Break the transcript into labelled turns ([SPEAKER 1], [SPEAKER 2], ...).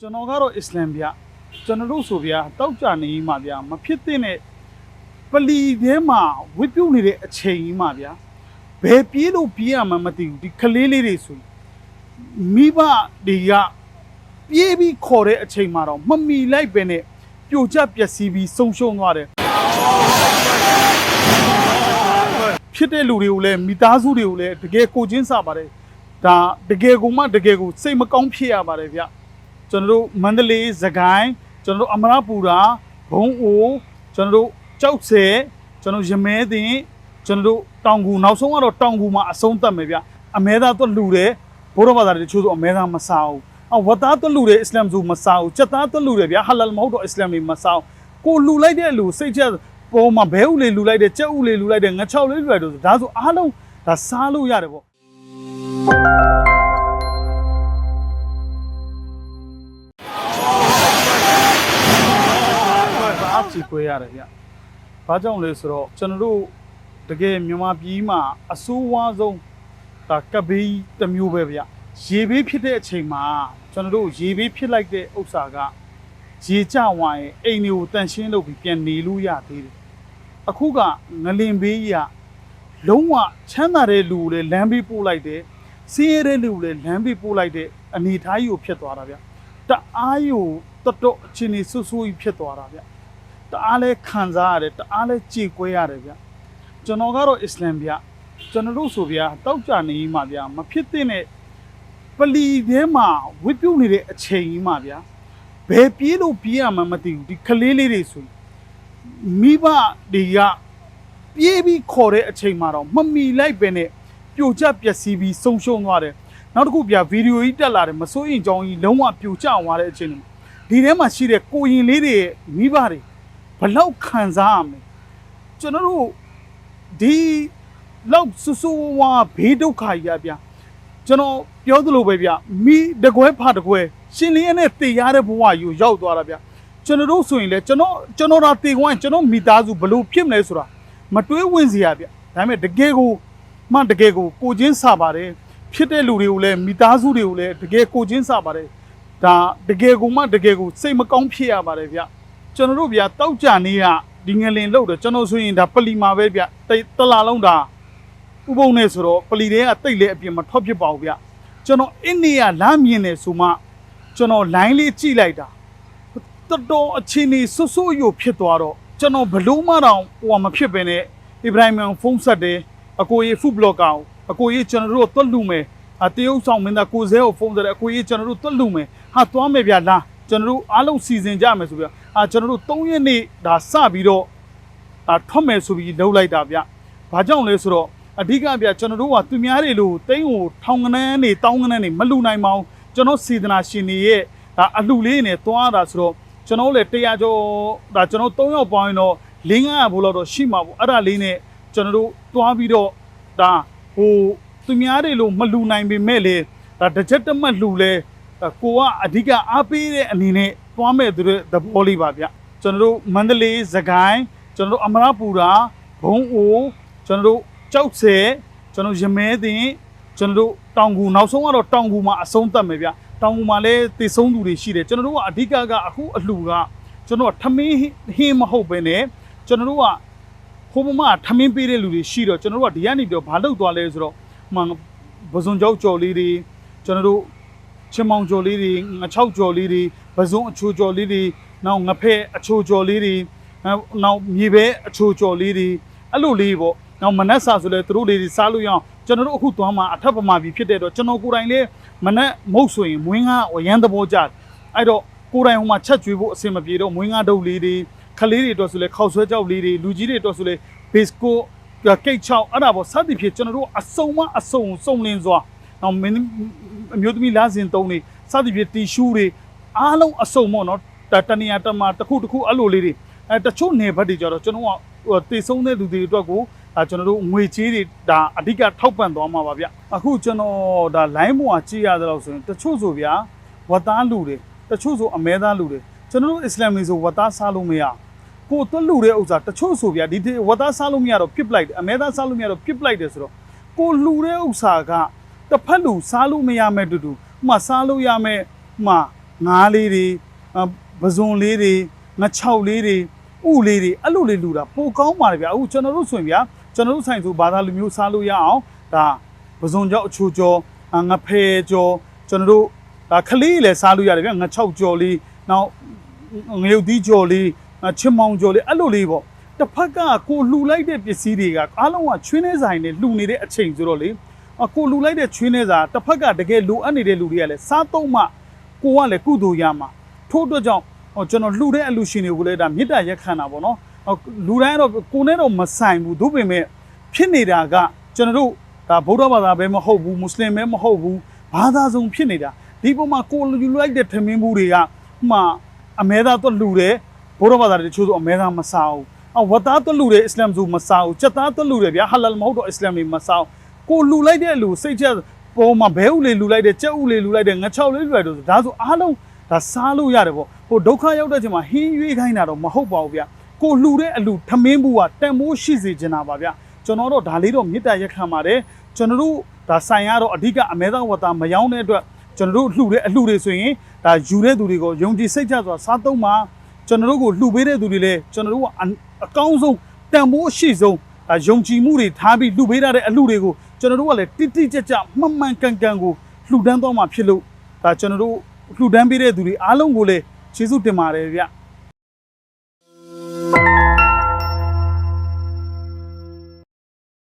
[SPEAKER 1] ကျွန်တော်ကတော့အစ္စလမ်ဗျကျွန်တော်တို့ဆိုဗျာတောက်ကြနေကြီးမှာဗျာမဖြစ်သင့်တဲ့ပလီထဲမှာဝစ်ပြုတ်နေတဲ့အချိန်ကြီးမှာဗျာဘယ်ပြေးလို့ပြေးရမှမသိဘူးဒီကလေးလေးတွေဆိုရင်မိဘတွေကပြေးပြီးခေါ်တဲ့အချိန်မှာတော့မမီလိုက်ပဲနဲ့ပြိုကျပျက်စီးပြီးဆုံးရှုံးသွားတယ်ဖြစ်တဲ့လူတွေကိုလည်းမိသားစုတွေကိုလည်းတကယ်ကိုချင်းစားပါတယ်ဒါတကယ်ကိုမှတကယ်ကိုစိတ်မကောင်းဖြစ်ရပါတယ်ဗျ ကျွန်တော်တို့မန္တလေးစကိုင်းကျွန်တော်တို့အမရပူရာဘုံအိုကျွန်တော်တို့ကြောက်ဆယ်ကျွန်တော်ရမဲတင်ကျွန်တော်တို့တောင်ကူနောက်ဆုံးကတော့တောင်ကူမှာအဆုံးသတ်မယ်ဗျအမဲသားတော့လူတယ်ဘုရားဘာသာတွေတချို့ဆိုအမဲသားမစားဘူးအဝတ်သားတော့လူတယ်အစ္စလာမ်ဆိုမစားဘူးချက်သားတော့လူတယ်ဗျဟလာလ်မဟုတ်တော့အစ္စလာမ်တွေမစားဘူးကိုလူလိုက်တဲ့လူစိတ်ချက်ပေါ်မှာဘဲဥလေးလူလိုက်တယ်ကြက်ဥလေးလူလိုက်တယ်ငါချောက်လေးလူလိုက်တယ်ဆိုဒါဆိုအားလုံးဒါစားလို့ရတယ်ပေါ့ အားချီခွဲရတယ်ဗျ။ဘာကြောင့်လဲဆိုတော့ကျွန်တော်တို့တကယ်မြန်မာပြည်မှာအဆိုးဝါးဆုံးဒါကပ်ဘေးတစ်မျိုးပဲဗျ။ရေဘေးဖြစ်တဲ့အချိန်မှာကျွန်တော်တို့ရေဘေးဖြစ်လိုက်တဲ့ဥစ္စာကရေကျဝိုင်းအိမ်တွေကိုတန်ရှင်းလုပ်ပြီးပြန်နေလို့ရသေးတယ်။အခုကငလင်ဘေးကြီးကလုံးဝချမ်းသာတဲ့လူကိုလည်းလမ်းဘေးပို့လိုက်တယ်။ဆင်းရဲတဲ့လူကိုလည်းလမ်းဘေးပို့လိုက်တဲ့အနေအထားကြီးကိုဖြစ်သွားတာဗျ။တအားယူတော်တော်အချင်းကြီးဆူဆူကြီးဖြစ်သွားတာဗျ။ တအားလဲခံစားရတယ်တအားလဲကြည်ကွဲရတယ်ဗျကျွန်တော်ကတော့အစ္စလမ်ဗျကျွန်တော်တို့ဆိုဗျာတောက်ကြနေကြီးမှာဗျာမဖြစ်သင့်တဲ့ပလီထဲမှာဝစ်ပြုတ်နေတဲ့အချိန်ကြီးမှာဗျာဘယ်ပြေးလို့ပြေးရမှမသိဘူးဒီကလေးလေးတွေဆိုရင်မိဘတွေကပြေးပြီးခေါ်တဲ့အချိန်မှာတော့မမီလိုက်ပဲနဲ့ပြိုကျပျက်စီးပြီးဆုံးရှုံးသွားတယ်နောက်တစ်ခုဗျာဗီဒီယိုကြီးတက်လာတယ်မစိုးရင်ကြောင်းကြီးလုံးဝပြိုကျသွားတဲ့အချိန်တွေဒီထဲမှာရှိတဲ့ကိုရင်လေးတွေရဲ့မိဘတွေ ဘလောက်ခံစားရမလဲကျွန်တော်တို့ဒီလောက်ဆူဆူဝါဘေးဒုက္ခကြီးရဗျာကျွန်တော်ပြောသလိုပဲဗျာမိတကွဲဖတကွဲရှင်လင်းရနဲ့တည်ရတဲ့ဘဝယူရောက်သွားတာဗျာကျွန်တော်တို့ဆိုရင်လေကျွန်တော်ကျွန်တော်ဒါတည်ခွင့်ကျွန်တော်မိသားစုဘလို့ဖြစ်မလဲဆိုတာမတွေးဝင်စရာဗျာဒါပေမဲ့တကယ်ကိုမှတကယ်ကိုကိုချင်းစားပါတယ်ဖြစ်တဲ့လူတွေကိုလည်းမိသားစုတွေကိုလည်းတကယ်ကိုချင်းစားပါတယ်ဒါတကယ်ကိုမှတကယ်ကိုစိတ်မကောင်းဖြစ်ရပါတယ်ဗျာ ကျွန်တော်တို့ဗျာတောက်ကြနေရဒီငလင်လို့တော့ကျွန်တော်ဆိုရင်ဒါပလီမှာပဲဗျတိတ်တလာလုံးဒါဥပုံနဲ့ဆိုတော့ပလီတွေကတိတ်လေအပြင်မထွက်ဖြစ်ပါဘူးဗျကျွန်တော်အင်းနေရလမ်းမြင်နေဆိုမှကျွန်တော်လိုင်းလေးကြည့်လိုက်တာတော်တော်အချင်းကြီးဆွဆွရွဖြစ်သွားတော့ကျွန်တော်ဘလို့မှတော့ဟိုမဖြစ်ပဲနဲ့အဗြဟိမန်ဖုန်းဆက်တယ်အကိုကြီးဖုဘလော့ကောင်အကိုကြီးကျွန်တော်တို့တွတ်လူမယ်အတရုပ်ဆောင်မင်းသားကိုဇဲကိုဖုန်းဆက်တယ်အကိုကြီးကျွန်တော်တို့တွတ်လူမယ်ဟာသွားမယ်ဗျလားကျွန်တော်တို့အားလုံးစီစဉ်ကြမယ်ဆိုပြီး အာကျွန်တော်တို့3ရက်နေ့ဒါစပြီးတော့အာထွက်မယ်ဆိုပြီးလှုပ်လိုက်တာဗျ။ဘာကြောင့်လဲဆိုတော့အဓိကဗျကျွန်တော်တို့ကသူများတွေလို့တိန်းကိုထောင်ကနန်းနေတောင်းကနန်းနေမလူနိုင်ပါဘူးကျွန်တော်စေတနာရှင်တွေရဲ့ဒါအလှလေးနဲ့တွားတာဆိုတော့ကျွန်တော်လည်းတရားကျော်ဒါကျွန်တော်3ယောက်ပေါင်းရင်တော့၄900ဘိုးလောက်တော့ရှိမှာပေါ့အဲ့ဒါလေးနဲ့ကျွန်တော်တို့တွားပြီးတော့ဒါဟိုသူများတွေလို့မလူနိုင်ပေမဲ့လေဒါတစ်ချက်တစ်မှတ်လူလဲကိုကအဓိကအားပေးတဲ့အနေနဲ့ သွားမဲ့သူတွေသဘောလေးပါဗျကျွန်တော်တို့မန္တလေးစကိုင်းကျွန်တော်တို့အမရပူရာဘုံအိုကျွန်တော်တို့ကြောက်ဆယ်ကျွန်တော်ရမဲတင်ကျွန်တော်တို့တောင်ကူနောက်ဆုံးကတော့တောင်ကူမှာအဆုံးသတ်မယ်ဗျတောင်ကူမှာလည်းတည်ဆုံးသူတွေရှိတယ်ကျွန်တော်တို့ကအဓိကကအခုအလှကကျွန်တော်ကထမင်းဟင်းမဟုတ်ပဲねကျွန်တော်တို့ကဟိုဘမထမင်းပေးတဲ့လူတွေရှိတော့ကျွန်တော်တို့ကဒီကနေပြီးတော့ဘာလုပ်သွားလဲဆိုတော့မှပဇွန်ကြောက်ကြော်လေးတွေကျွန်တော်တို့ချင်းမောင်ကြော်လေးတွေငါ6ကြော်လေးတွေ ပစုံအချိုကြော်လေးတွေနောက်ငဖက်အချိုကြော်လေးတွေနောက်နောက်မြေပဲအချိုကြော်လေးတွေအဲ့လိုလေးပေါ့နောက်မနက်စာဆိုလဲသူတို့လေးတွေစားလို့ရအောင်ကျွန်တော်တို့အခုသွားမှာအထက်ပမာပြီဖြစ်တဲ့တော့ကျွန်တော်ကိုယ်တိုင်လေးမနက်မဟုတ်ဆိုရင်မွေးငါဝရမ်းသဘောကြတယ်အဲ့တော့ကိုယ်တိုင်ဟိုမှာချက်ကျွေးဖို့အဆင်မပြေတော့မွေးငါဒုတ်လေးတွေခလေးတွေအတွက်ဆိုလဲခောက်ဆွဲကြောက်လေးတွေလူကြီးတွေအတွက်ဆိုလဲဘေစကိုကိတ်ချောင်းအဲ့ဒါပေါ့စသည်ဖြစ်ကျွန်တော်တို့အစုံမအစုံစုံလင်းစွာနောက်မင်းအမျိုးသမီးလားစင်တုံးတွေစသည်ဖြစ်တီရှူးတွေ အားလုံးအစုံပေါ့နော်တတနေရာတမတစ်ခုတစ်ခုအဲ့လိုလေးတွေအဲတချို့နေဘက်တွေကြတော့ကျွန်တော်ကဟိုတေဆုံးတဲ့လူတွေအတွက်ကိုဒါကျွန်တော်တို့ငွေချေးတွေဒါအဓိကထောက်ပံ့သွားမှာပါဗျအခုကျွန်တော်ဒါ line ပေါ်မှာကြည့်ရတဲ့လို့ဆိုရင်တချို့ဆိုဗျာဝတ်သားလူတွေတချို့ဆိုအမဲသားလူတွေကျွန်တော်တို့အစ္စလာမ်တွေဆိုဝတ်သားစားလို့မရကိုသွတ်လူတဲ့ဥစ္စာတချို့ဆိုဗျာဒီဝတ်သားစားလို့မရတော့ပြစ်ပလိုက်တယ်အမဲသားစားလို့မရတော့ပြစ်ပလိုက်တယ်ဆိုတော့ကိုလူတဲ့ဥစ္စာကတစ်ဖက်လူစားလို့မရမဲ့တူတူဥမာစားလို့ရမဲ့ဥမာ ငါးလေးတွေအပဇွန်လေးတွေငါ၆လေးတွေဥလေးတွေအဲ့လိုလေးလူတာပိုကောင်းပါတယ်ဗျာအခုကျွန်တော်တို့ဆိုရင်ဗျာကျွန်တော်တို့ဆိုင်ဆိုဘာသာလူမျိုးစားလို့ရအောင်ဒါပဇွန်ကြောက်အချိုကြောအာငါဖဲကြောကျွန်တော်တို့ဒါခလေးလည်းစားလို့ရတယ်ဗျာငါ၆ကြောလေးနောက်ငရုတ်သီးကြောလေးအာချင်မောင်ကြောလေးအဲ့လိုလေးပေါ့တစ်ဖက်ကကိုလှူလိုက်တဲ့ပစ္စည်းတွေကအားလုံးကချွင်းနေဆိုင်နဲ့လှူနေတဲ့အချိန်ဆိုတော့လေအကိုလူလိုက်တဲ့ချွင်းနေစာတစ်ဖက်ကတကယ်လိုအပ်နေတဲ့လူတွေကလည်းစားသုံးမှ ကိုကလည်းကုသိုလ်ရမှာထို့အတွက်ကြောင့်ဟောကျွန်တော်လှူတဲ့အလူရှင်တွေကိုလည်းဒါမေတ္တာရက်ခံတာပေါ့နော်ဟောလူတိုင်းကတော့ကိုနဲ့တော့မဆိုင်ဘူးသို့ပေမဲ့ဖြစ်နေတာကကျွန်တော်တို့ဒါဗုဒ္ဓဘာသာပဲမဟုတ်ဘူးမွတ်စလင်ပဲမဟုတ်ဘူးဘာသာစုံဖြစ်နေတာဒီပုံမှာကိုလူလိုက်တဲ့ထမင်းဘူးတွေကဟိုမှာအမဲသားတော့လူတယ်ဗုဒ္ဓဘာသာတွေတချို့ဆိုအမဲသားမစားဘူးအဝတ်သားတော့လူတယ်အစ္စလာမ်ဆိုမစားဘူးချက်သားတော့လူတယ်ဗျာဟလာလ်မဟုတ်တော့အစ္စလာမ်တွေမစားဘူးကိုလူလိုက်တဲ့လူစိတ်ချက် ပုံမှာဘဲဥလေးလူလိုက်တဲ့ကြက်ဥလေးလူလိုက်တဲ့ငချောက်လေးလူလိုက်တော့ဒါဆိုအားလုံးဒါစားလို့ရတယ်ပေါ့ဟိုဒုက္ခရောက်တဲ့ချိန်မှာဟင်းရွေးခိုင်းတာတော့မဟုတ်ပါဘူးဗျကိုလှူတဲ့အလူထမင်းဘူးကတန်မိုးရှိစေချင်တာပါဗျကျွန်တော်တို့ဒါလေးတော့မေတ္တာရက်ခံပါတယ်ကျွန်တော်တို့ဒါဆိုင်ရတော့အဓိကအမဲသားဝတ္တာမယောင်းတဲ့အတွက်ကျွန်တော်တို့လှူတဲ့အလှူတွေဆိုရင်ဒါယူတဲ့သူတွေကိုယုံကြည်စိတ်ချစွာစားသုံးပါကျွန်တော်တို့ကိုလှူပေးတဲ့သူတွေလည်းကျွန်တော်တို့ကအအကောင်းဆုံးတန်မိုးရှိဆုံးဒါယုံကြည်မှုတွေထားပြီးလှူပေးထားတဲ့အလှူတွေကို ကျွန်တော်တို့ကလည်းတိတိကျကျမှန်မှန်ကန်ကန်ကိုလှူဒန်းတော့မှဖြစ်လို့ဒါကျွန်တော်တို့လှူဒန်းပေးတဲ့သူတွေအားလုံးကိုလည်းကျေးဇူးတင်ပါတယ်ဗျ